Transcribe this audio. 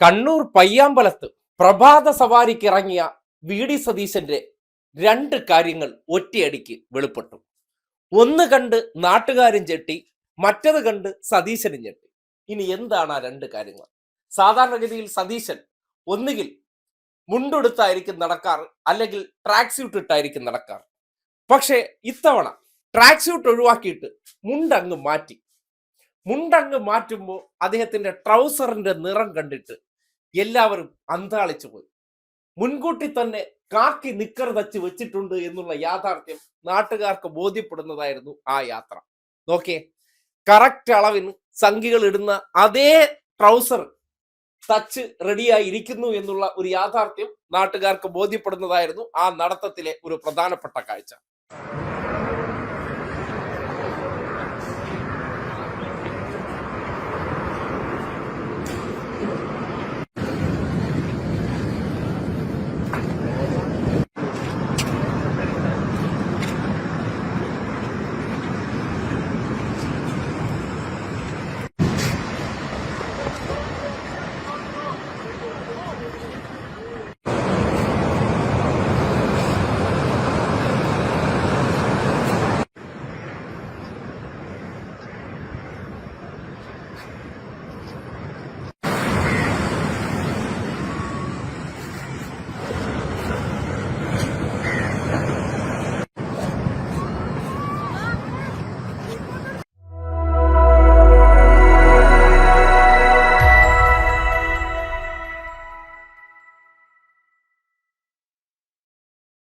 കണ്ണൂർ പയ്യാമ്പലത്ത് പ്രഭാത സവാരിക്ക് ഇറങ്ങിയ V D സതീശന്റെ രണ്ട് കാര്യങ്ങൾ ഒറ്റയടിക്ക് വെളിപ്പെട്ടു. ഒന്ന് കണ്ട് നാട്ടുകാരും ചെട്ടി മറ്റത് കണ്ട് സതീശനും ചെട്ടി ഇനി എന്താണ് ആ രണ്ട് കാര്യങ്ങൾ? സാധാരണഗതിയിൽ സതീശൻ ഒന്നുകിൽ മുണ്ടെടുത്തായിരിക്കും നടക്കാറ് അല്ലെങ്കിൽ ട്രാക്ക് സ്യൂട്ട് ഇട്ടായിരിക്കും നടക്കാറ്. പക്ഷേ ഇത്തവണ ട്രാക്ക് സ്യൂട്ട് ഒഴിവാക്കിയിട്ട് മുണ്ടങ്ങ് മാറ്റി. മുണ്ടങ്ങ് മാറ്റുമ്പോൾ അദ്ദേഹത്തിന്റെ ട്രൗസറിന്റെ നിറം കണ്ടിട്ട് എല്ലാവരും അന്താളിച്ചു പോയി. മുൻകൂട്ടി തന്നെ കാക്കി നിക്കർ തച്ച് വെച്ചിട്ടുണ്ട് എന്നുള്ള യാഥാർത്ഥ്യം നാട്ടുകാർക്ക് ബോധ്യപ്പെടുന്നതായിരുന്നു ആ യാത്ര. നോക്കിയേ കറക്റ്റ് അളവിന് സംഖികൾ ഇടുന്ന അതേ ട്രൗസർ തച്ച് റെഡിയായി ഇരിക്കുന്നു എന്നുള്ള ഒരു യാഥാർത്ഥ്യം നാട്ടുകാർക്ക് ബോധ്യപ്പെടുന്നതായിരുന്നു ആ നടത്തത്തിലെ ഒരു പ്രധാനപ്പെട്ട കാഴ്ച.